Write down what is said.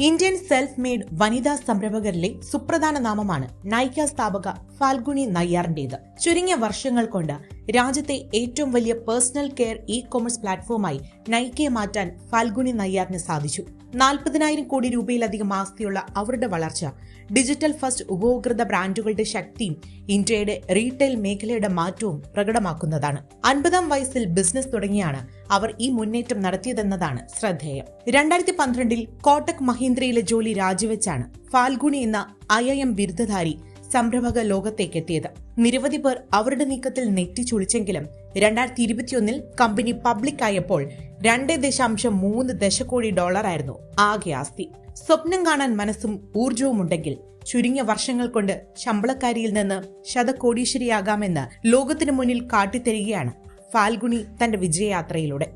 Indian self made വനിതാ സംരംഭകരിലെ സുപ്രധാന നാമമാണ് നൈക്ക സ്ഥാപക ഫാൽഗുണി നയ്യാറിന്റേത്. ചുരുങ്ങിയ വർഷങ്ങൾ കൊണ്ട് രാജ്യത്തെ ഏറ്റവും വലിയ പേഴ്സണൽ കെയർ ഇ കൊമേഴ്സ് പ്ലാറ്റ്ഫോമായി നൈക്കയെ മാറ്റാൻ ഫാൽഗുണി നയ്യാറിന് സാധിച്ചു. നാൽപ്പതിനായിരം കോടി രൂപയിലധികം ആസ്തിയുള്ള അവരുടെ വളർച്ച ഡിജിറ്റൽ ഫസ്റ്റ് ഉപഭോക്തൃ ബ്രാൻഡുകളുടെ ശക്തിയും ഇന്ത്യയുടെ റീറ്റെയിൽ മേഖലയുടെ മാറ്റവും പ്രകടമാക്കുന്നതാണ്. അൻപതാം വയസ്സിൽ ബിസിനസ് തുടങ്ങിയാണ് അവർ ഈ മുന്നേറ്റം നടത്തിയതെന്നതാണ് ശ്രദ്ധേയം. രണ്ടായിരത്തി പന്ത്രണ്ടിൽ കോട്ടക് മഹീന്ദ്രയിലെ ജോലി രാജിവെച്ചാണ് ഫാൽഗുണി എന്ന ഐ ഐ എം ബിരുദധാരി സംരംഭക ലോകത്തേക്ക് എത്തിയത് നിരവധി പേർ അവരുടെ നീക്കത്തിൽ നെറ്റിച്ചുളിച്ചെങ്കിലും രണ്ടായിരത്തി ഇരുപത്തിയൊന്നിൽ കമ്പനി പബ്ലിക് ആയപ്പോൾ രണ്ട് ദശാംശം മൂന്ന് ദശകോടി ഡോളറായിരുന്നു ആകെ ആസ്തി. സ്വപ്നം കാണാൻ മനസ്സും ഊർജവും ഉണ്ടെങ്കിൽ ചുരുങ്ങിയ വർഷങ്ങൾ കൊണ്ട് ശമ്പളക്കാരിയിൽ നിന്ന് ശതകോടീശ്വരിയാകാമെന്ന് ലോകത്തിനു മുന്നിൽ കാട്ടിത്തരികയാണ് ഫാൽഗുണി തന്റെ വിജയയാത്രയിലൂടെ.